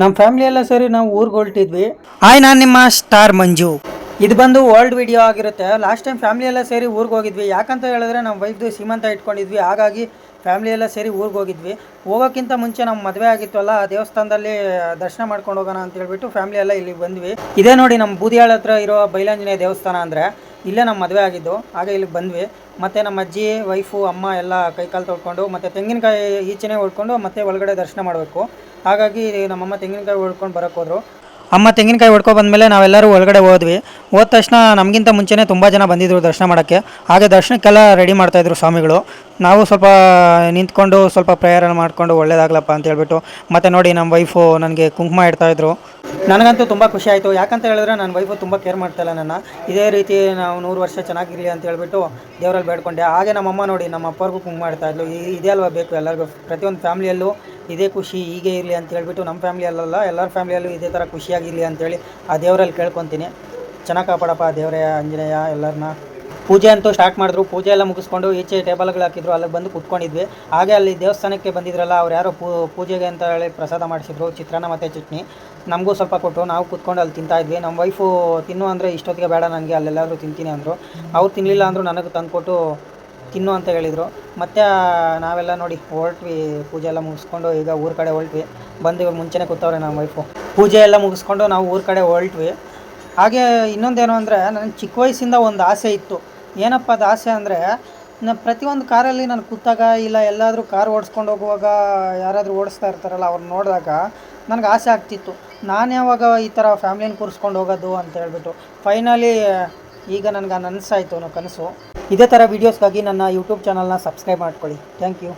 ನಮ್ಮ ಫ್ಯಾಮಿಲಿ ಎಲ್ಲ ಸೇರಿ ನಾವು ಊರಿಗೆ ಹೊರಟಿದ್ವಿ ಹಾಯ್ ನಾನು ನಿಮ್ಮ ಸ್ಟಾರ್ ಮಂಜು. ಇದು ಬಂದು ಓಲ್ಡ್ ವಿಡಿಯೋ ಆಗಿರುತ್ತೆ. ಲಾಸ್ಟ್ ಟೈಮ್ ಫ್ಯಾಮಿಲಿ ಎಲ್ಲ ಸೇರಿ ಊರಿಗೆ ಹೋಗಿದ್ವಿ ಯಾಕಂತ ಹೇಳಿದ್ರೆ ನಮ್ಮ ವೈಫ್ದು ಸೀಮಂತ ಇಟ್ಕೊಂಡಿದ್ವಿ. ಹಾಗಾಗಿ ಫ್ಯಾಮಿಲಿ ಎಲ್ಲ ಸೇರಿ ಊರಿಗೆ ಹೋಗಿದ್ವಿ ಹೋಗೋಕ್ಕಿಂತ ಮುಂಚೆ ನಮ್ಮ ಮದುವೆ ಆಗಿತ್ತಲ್ಲ ಆ ದೇವಸ್ಥಾನದಲ್ಲಿ ದರ್ಶನ ಮಾಡ್ಕೊಂಡು ಹೋಗೋಣ ಅಂತ ಹೇಳ್ಬಿಟ್ಟು ಫ್ಯಾಮಿಲಿ ಎಲ್ಲ ಇಲ್ಲಿಗೆ ಬಂದ್ವಿ. ಇದೇ ನೋಡಿ ನಮ್ಮ ಬೂದಿಯಾಳ ಹತ್ರ ಇರೋ ಬೈಲಾಂಜನೇಯ ದೇವಸ್ಥಾನ ಅಂದರೆ. ಇಲ್ಲೇ ನಮ್ಮ ಮದುವೆ ಆಗಿದ್ದು, ಹಾಗೆ ಇಲ್ಲಿಗೆ ಬಂದ್ವಿ. ಮತ್ತು ನಮ್ಮ ಅಜ್ಜಿ ವೈಫು ಅಮ್ಮ ಎಲ್ಲ ಕೈಕಾಲು ತೊಳ್ಕೊಂಡು, ಮತ್ತು ತೆಂಗಿನಕಾಯಿ ಈಚೆನೇ ಹೊಡ್ಕೊಂಡು ಮತ್ತೆ ಒಳಗಡೆ ದರ್ಶನ ಮಾಡಬೇಕು. ಹಾಗಾಗಿ ನಮ್ಮಮ್ಮ ತೆಂಗಿನಕಾಯಿ ಹೊಡ್ಕೊಂಡು ಬರೋಕ್ಕೆ ಹೋದ್ರು. ಅಮ್ಮ ತೆಂಗಿನಕಾಯಿ ಹೊಡ್ಕೊ ಬಂದಮೇಲೆ ನಾವೆಲ್ಲರೂ ಒಳಗಡೆ ಹೋದ್ವಿ. ಹೋದ ತಕ್ಷಣ ನಮಗಿಂತ ಮುಂಚೆನೇ ತುಂಬ ಜನ ಬಂದಿದ್ದರು ದರ್ಶನ ಮಾಡೋಕ್ಕೆ. ಹಾಗೆ ದರ್ಶನಕ್ಕೆಲ್ಲ ರೆಡಿ ಮಾಡ್ತಾಯಿದ್ರು ಸ್ವಾಮಿಗಳು. ನಾವು ಸ್ವಲ್ಪ ನಿಂತ್ಕೊಂಡು ಸ್ವಲ್ಪ ಪ್ರೇಯರ್ ಮಾಡಿಕೊಂಡು ಒಳ್ಳೇದಾಗ್ಲಪ್ಪ ಅಂತ ಹೇಳ್ಬಿಟ್ಟು, ಮತ್ತು ನೋಡಿ ನಮ್ಮ ವೈಫು ನನಗೆ ಕುಂಕುಮ ಇಡ್ತಾಯಿದ್ರು ನನಗಂತೂ ತುಂಬ ಖುಷಿ ಆಯಿತು. ಯಾಕಂತ ಹೇಳಿದ್ರೆ ನನ್ನ ವೈಫು ತುಂಬ ಕೇರ್ ಮಾಡ್ತಾಯಿಲ್ಲ ನನ್ನ. ಇದೇ ರೀತಿ ನಾವು ನೂರು ವರ್ಷ ಚೆನ್ನಾಗಿರಲಿ ಅಂತ ಹೇಳ್ಬಿಟ್ಟು ದೇವರಲ್ಲಿ ಬೇಡ್ಕೊಂಡೆ. ಹಾಗೆ ನಮ್ಮಮ್ಮ ನೋಡಿ ನಮ್ಮ ಅಪ್ಪವ್ರಿಗೂ ಕುಂಕುಮ ಇಡ್ತಾಯಿದ್ಲು ಇದೇ ಅಲ್ವಾ ಬೇಕು ಎಲ್ಲರಿಗೂ. ಪ್ರತಿಯೊಂದು ಫ್ಯಾಮಿಲಿಯಲ್ಲೂ ಇದೇ ಖುಷಿ ಹೀಗೆ ಇರಲಿ ಅಂತ ಹೇಳಿಬಿಟ್ಟು ನಮ್ಮ ಫ್ಯಾಮಿಲಿಯಲ್ಲ ಎಲ್ಲರ ಫ್ಯಾಮಿಲಿಯಲ್ಲೂ ಇದೇ ಥರ ಖುಷಿಯಾಗಿರಲಿ ಅಂತೇಳಿ ಆ ದೇವರಲ್ಲಿ ಕೇಳ್ಕೊತೀನಿ. ಚೆನ್ನಾಗಿ ಕಾಪಾಡಪ್ಪ ದೇವರೇ, ಆಂಜನೇಯ ಎಲ್ಲರನ್ನ. ಪೂಜೆ ಅಂತೂ ಸ್ಟಾರ್ಟ್ ಮಾಡಿದ್ರು. ಪೂಜೆ ಎಲ್ಲ ಮುಗಿಸ್ಕೊಂಡು ಈಚೆ ಟೇಬಲ್ಗಳು ಹಾಕಿದ್ರು. ಅಲ್ಲಿಗೆ ಬಂದು ಕುತ್ಕೊಂಡಿದ್ವಿ. ಹಾಗೆ ಅಲ್ಲಿ ದೇವಸ್ಥಾನಕ್ಕೆ ಬಂದಿದ್ರಲ್ಲ, ಅವ್ರು ಯಾರೋ ಪೂಜೆಗೆ ಅಂತ ಹೇಳಿ ಪ್ರಸಾದ ಮಾಡಿಸಿದ್ರು. ಚಿತ್ರಾನ್ನ ಮತ್ತು ಚಟ್ನಿ. ನಮಗೂ ಸ್ವಲ್ಪ ಕೊಟ್ಟರು ನಾವು ಕುತ್ಕೊಂಡು ಅಲ್ಲಿ ತಿಂತಾ ಇದ್ವಿ. ನಮ್ಮ ವೈಫು ತಿನ್ನು ಅಂದರೆ ಇಷ್ಟೊತ್ತಿಗೆ ಬೇಡ ನನಗೆ ಅಲ್ಲೆಲ್ಲರೂ ತಿಂತೀನಿ ಅಂದರು. ಅವ್ರು ತಿನ್ನಲಿಲ್ಲ ಅಂದರು ನನಗೆ ತಂದುಕೊಟ್ಟು ತಿನ್ನು ಅಂತ ಹೇಳಿದರು. ಮತ್ತು ನಾವೆಲ್ಲ ನೋಡಿ ಹೊರಟ್ವಿ. ಪೂಜೆ ಎಲ್ಲ ಮುಗಿಸ್ಕೊಂಡು ಈಗ ಊರ ಕಡೆ ಹೊರಟ್ವಿ. ಬಂದು ಇವಾಗ ಮುಂಚೆನೇ ಕೂತವ್ರೆ ನಮ್ಮ ವೈಫು ಪೂಜೆ ಎಲ್ಲ ಮುಗಿಸ್ಕೊಂಡು ನಾವು ಊರ ಕಡೆ ಹೊರಟ್ವಿ. ಹಾಗೆ ಇನ್ನೊಂದೇನು ಅಂದರೆ ನನಗೆ ಚಿಕ್ಕ ವಯಸ್ಸಿಂದ ಒಂದು ಆಸೆ ಇತ್ತು. ಏನಪ್ಪ ಅದು ಆಸೆ ಅಂದರೆ ನಾನು ಪ್ರತಿಯೊಂದು ಕಾರಲ್ಲಿ ನಾನು ಕೂತಾಗ ಇಲ್ಲ ಎಲ್ಲಾದರೂ ಕಾರ್ ಓಡಿಸ್ಕೊಂಡು ಹೋಗುವಾಗ ಯಾರಾದರೂ ಓಡಿಸ್ತಾ ಇರ್ತಾರಲ್ಲ ಅವ್ರನ್ನ ನೋಡಿದಾಗ ನನಗೆ ಆಸೆ ಆಗ್ತಿತ್ತು. ನಾನು ಯಾವಾಗ ಈ ಥರ ಫ್ಯಾಮ್ಲಿನ ಕೂರಿಸ್ಕೊಂಡು ಹೋಗೋದು ಅಂತ ಹೇಳ್ಬಿಟ್ಟು. ಫೈನಲಿ ಈಗ ನನಗೆ ನನಸಾಯಿತು ಅನ್ನೋ ಕನಸು. ಇದೇ ಥರ ವೀಡಿಯೋಸ್ಗಾಗಿ ನನ್ನ ಯೂಟ್ಯೂಬ್ ಚಾನಲ್ನ ಸಬ್ಸ್ಕ್ರೈಬ್ ಮಾಡ್ಕೊಳ್ಳಿ. Thank you